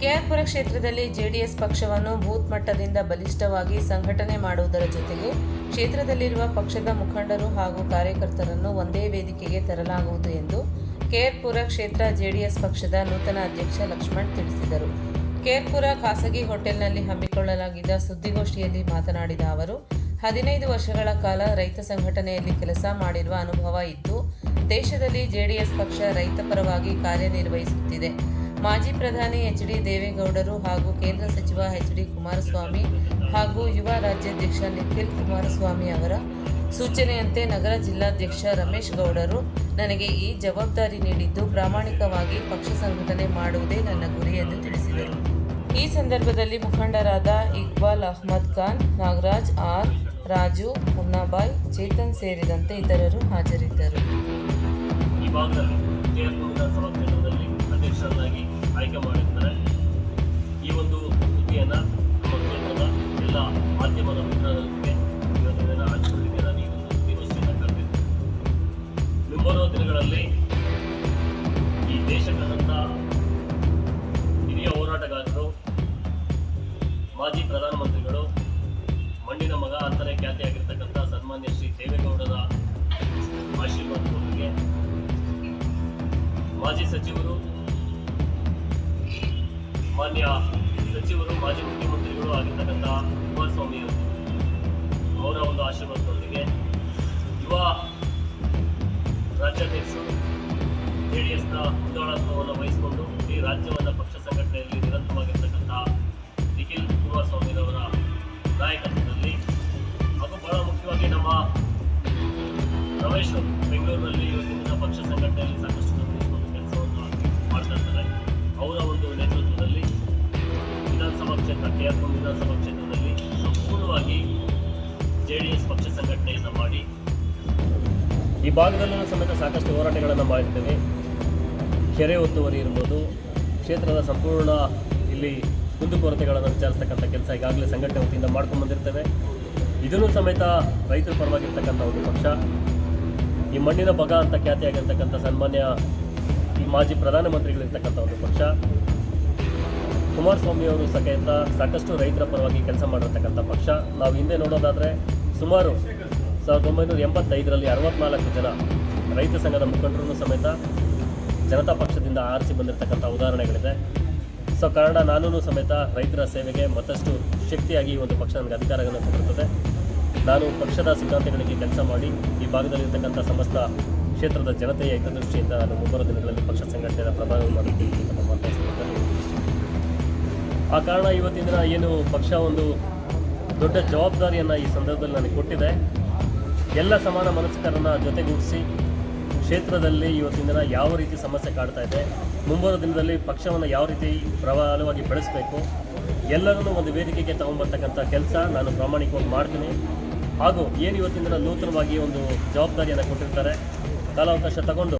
ಕ್ಷೇತ್ರದಲ್ಲಿ ಜೆಡಿಎಸ್ ಪಕ್ಷವನ್ನು ಬೂತ್ ಮಟ್ಟದಿಂದ ಬಲಿಷ್ಠವಾಗಿ ಸಂಘಟನೆ ಮಾಡುವುದರ ಜೊತೆಗೆ ಕ್ಷೇತ್ರದಲ್ಲಿರುವ ಪಕ್ಷದ ಮುಖಂಡರು ಹಾಗೂ ಕಾರ್ಯಕರ್ತರನ್ನು ಒಂದೇ ವೇದಿಕೆಗೆ ತರಲಾಗುವುದು ಎಂದು ಕೆಆರ್ಪುರ ಕ್ಷೇತ್ರ ಜೆಡಿಎಸ್ ಪಕ್ಷದ ನೂತನ ಅಧ್ಯಕ್ಷ ಲಕ್ಷ್ಮಣ್ ತಿಳಿಸಿದರು. ಕೆಆರ್ಪುರ ಖಾಸಗಿ ಹೋಟೆಲ್ನಲ್ಲಿ ಹಮ್ಮಿಕೊಳ್ಳಲಾಗಿದ್ದ ಸುದ್ದಿಗೋಷ್ಠಿಯಲ್ಲಿ ಮಾತನಾಡಿದ ಅವರು, ಹದಿನೈದು ವರ್ಷಗಳ ಕಾಲ ರೈತ ಸಂಘಟನೆಯಲ್ಲಿ ಕೆಲಸ ಮಾಡಿರುವ ಅನುಭವ ಇದ್ದು, ದೇಶದಲ್ಲಿ ಜೆಡಿಎಸ್ ಪಕ್ಷ ರೈತ ಪರವಾಗಿ ಕಾರ್ಯನಿರ್ವಹಿಸುತ್ತಿದೆ. ಮಾಜಿ ಪ್ರಧಾನಿ ಎಚ್ ಡಿ ದೇವೇಗೌಡರು ಹಾಗೂ ಕೇಂದ್ರ ಸಚಿವ ಎಚ್ ಡಿ ಕುಮಾರಸ್ವಾಮಿ ಹಾಗೂ ಯುವ ರಾಜ್ಯಾಧ್ಯಕ್ಷ ನಿಖಿಲ್ ಕುಮಾರಸ್ವಾಮಿ ಅವರ ಸೂಚನೆಯಂತೆ ನಗರ ಜಿಲ್ಲಾಧ್ಯಕ್ಷ ರಮೇಶ್ ಗೌಡರು, ನನಗೆ ಈ ಜವಾಬ್ದಾರಿ ನೀಡಿದ್ದು ಪ್ರಾಮಾಣಿಕವಾಗಿ ಪಕ್ಷ ಸಂಘಟನೆ ಮಾಡುವುದೇ ನನ್ನ ಗುರಿ ಎಂದು ತಿಳಿಸಿದರು. ಈ ಸಂದರ್ಭದಲ್ಲಿ ಮುಖಂಡರಾದ ಇಕ್ಬಾಲ್ ಅಹ್ಮದ್ ಖಾನ್, ನಾಗರಾಜ್ ಆರ್, ರಾಜು ಮುನ್ನಾಬಾಯ್ ಚೇತನ್ ಸೇರಿದಂತೆ ಇತರರು ಹಾಜರಿದ್ದರು. ದಿನಗಳಲ್ಲಿ ಈ ದೇಶಗಳಂತ ಹಿರಿಯ ಹೋರಾಟಗಾರರು, ಮಾಜಿ ಪ್ರಧಾನಮಂತ್ರಿಗಳು, ಮಣ್ಣಿನ ಮಗ ಅಂತಲೇ ಖ್ಯಾತಿಯಾಗಿರ್ತಕ್ಕಂಥ ಸನ್ಮಾನ್ಯ ಶ್ರೀ ದೇವೇಗೌಡರ ಆಶೀರ್ವಾದದೊಂದಿಗೆ ಮಾಜಿ ಸಚಿವರು, ಮಾನ್ಯ ಸಚಿವರು, ಮಾಜಿ ಮುಖ್ಯಮಂತ್ರಿಗಳು ಆಗಿರ್ತಕ್ಕಂಥ ಕುಮಾರಸ್ವಾಮಿ ಅವರು ಅವರ ಒಂದು ಆಶೀರ್ವಾದದೊಂದಿಗೆ ನಾಯಕತ್ವದಲ್ಲಿ ಹಾಗೂ ಬಹಳ ಮುಖ್ಯವಾಗಿ ನಮ್ಮ ರಮೇಶ್ ಬೆಂಗಳೂರಿನಲ್ಲಿ ಇವತ್ತಿನ ಪಕ್ಷ ಸಂಘಟನೆಯಲ್ಲಿ ಸಾಕಷ್ಟು ಕೆಲಸವನ್ನು ಮಾಡ್ತಾ ಇದ್ದಾರೆ. ಅವರ ಒಂದು ನೇತೃತ್ವದಲ್ಲಿ ವಿಧಾನಸಭಾ ಕ್ಷೇತ್ರ ಕೆ ವಿಧಾನಸಭಾ ಕ್ಷೇತ್ರದಲ್ಲಿ ಸಂಪೂರ್ಣವಾಗಿ ಜೆ ಡಿ ಎಸ್ ಪಕ್ಷ ಸಂಘಟನೆಯನ್ನು ಮಾಡಿ ಈ ಭಾಗದಲ್ಲೂ ಸಮೇತ ಸಾಕಷ್ಟು ಹೋರಾಟಗಳನ್ನು ಮಾಡಿರ್ತೇವೆ ಕೆರೆ ಒತ್ತುವರಿ ಇರ್ಬೋದು, ಕ್ಷೇತ್ರದ ಸಂಪೂರ್ಣ ಇಲ್ಲಿ ಕುಂದುಕೊರತೆಗಳನ್ನು ವಿಚಾರಿಸ್ತಕ್ಕಂಥ ಕೆಲಸ ಈಗಾಗಲೇ ಸಂಘಟನೆ ವತಿಯಿಂದ ಮಾಡ್ಕೊಂಡು ಬಂದಿರ್ತೇವೆ. ಇದನ್ನು ಸಮೇತ ರೈತರ ಪರವಾಗಿರ್ತಕ್ಕಂಥ ಒಂದು ಪಕ್ಷ. ಈ ಮಣ್ಣಿನ ಬಗ ಅಂತ ಖ್ಯಾತಿಯಾಗಿರ್ತಕ್ಕಂಥ ಸನ್ಮಾನ್ಯ ಈ ಮಾಜಿ ಪ್ರಧಾನಮಂತ್ರಿಗಳಿರ್ತಕ್ಕಂಥ ಒಂದು ಪಕ್ಷ. ಕುಮಾರಸ್ವಾಮಿ ಅವರು ಸಮೇತ ಸಾಕಷ್ಟು ರೈತರ ಪರವಾಗಿ ಕೆಲಸ ಮಾಡಿರ್ತಕ್ಕಂಥ ಪಕ್ಷ. ನಾವು ಹಿಂದೆ ನೋಡೋದಾದರೆ ಸುಮಾರು ಸಾವಿರದ ಒಂಬೈನೂರ ಎಂಬತ್ತೈದರಲ್ಲಿ ಅರವತ್ನಾಲ್ಕು ಜನ ರೈತ ಸಂಘದ ಮುಖಂಡರನ್ನು ಸಮೇತ ಜನತಾ ಪಕ್ಷದಿಂದ ಆರಿಸಿ ಬಂದಿರತಕ್ಕಂಥ ಉದಾಹರಣೆಗಳಿದೆ. ಸೊ ಕಾರಣ ನಾನು ಸಮೇತ ರೈತರ ಸೇವೆಗೆ ಮತ್ತಷ್ಟು ಶಕ್ತಿಯಾಗಿ ಒಂದು ಪಕ್ಷ ನನಗೆ ಅಧಿಕಾರಗಳನ್ನು ಕೊಟ್ಟಿರುತ್ತದೆ ನಾನು ಪಕ್ಷದ ಸಿದ್ಧಾಂತಗಳಿಗೆ ಕೆಲಸ ಮಾಡಿ ಈ ಭಾಗದಲ್ಲಿರ್ತಕ್ಕಂಥ ಸಮಸ್ತ ಕ್ಷೇತ್ರದ ಜನತೆಯ ಹಿತದೃಷ್ಟಿಯಿಂದ ನಾನು ಮುಂಬರುವ ದಿನಗಳಲ್ಲಿ ಪಕ್ಷ ಸಂಘಟನೆಯ ಪ್ರಭಾವ ಮಾಡಿದ್ದೀನಿ ಅಂತ ಆ ಕಾರಣ ಇವತ್ತಿನ ಏನು ಪಕ್ಷ ಒಂದು ದೊಡ್ಡ ಜವಾಬ್ದಾರಿಯನ್ನು ಈ ಸಂದರ್ಭದಲ್ಲಿ ನನಗೆ ಕೊಟ್ಟಿದೆ. ಎಲ್ಲ ಸಮಾನ ಮನಸ್ಕರನ್ನ ಜೊತೆಗೂಡಿಸಿ ಕ್ಷೇತ್ರದಲ್ಲಿ ಇವತ್ತಿನ ದಿನ ಯಾವ ರೀತಿ ಸಮಸ್ಯೆ ಕಾಡ್ತಾ ಇದೆ, ಮುಂಬರುವ ದಿನದಲ್ಲಿ ಪಕ್ಷವನ್ನು ಯಾವ ರೀತಿ ಪ್ರಬಲವಾಗಿ ಬೆಳೆಸಬೇಕು, ಎಲ್ಲರನ್ನೂ ಒಂದು ವೇದಿಕೆಗೆ ತಗೊಂಡ್ಬರ್ತಕ್ಕಂಥ ಕೆಲಸ ನಾನು ಪ್ರಾಮಾಣಿಕವಾಗಿ ಮಾಡ್ತೀನಿ. ಹಾಗೂ ಏನು ಇವತ್ತಿನ ದಿನ ನೂತನವಾಗಿ ಒಂದು ಜವಾಬ್ದಾರಿಯನ್ನು ಕೊಟ್ಟಿರ್ತಾರೆ, ಕಾಲಾವಕಾಶ ತಗೊಂಡು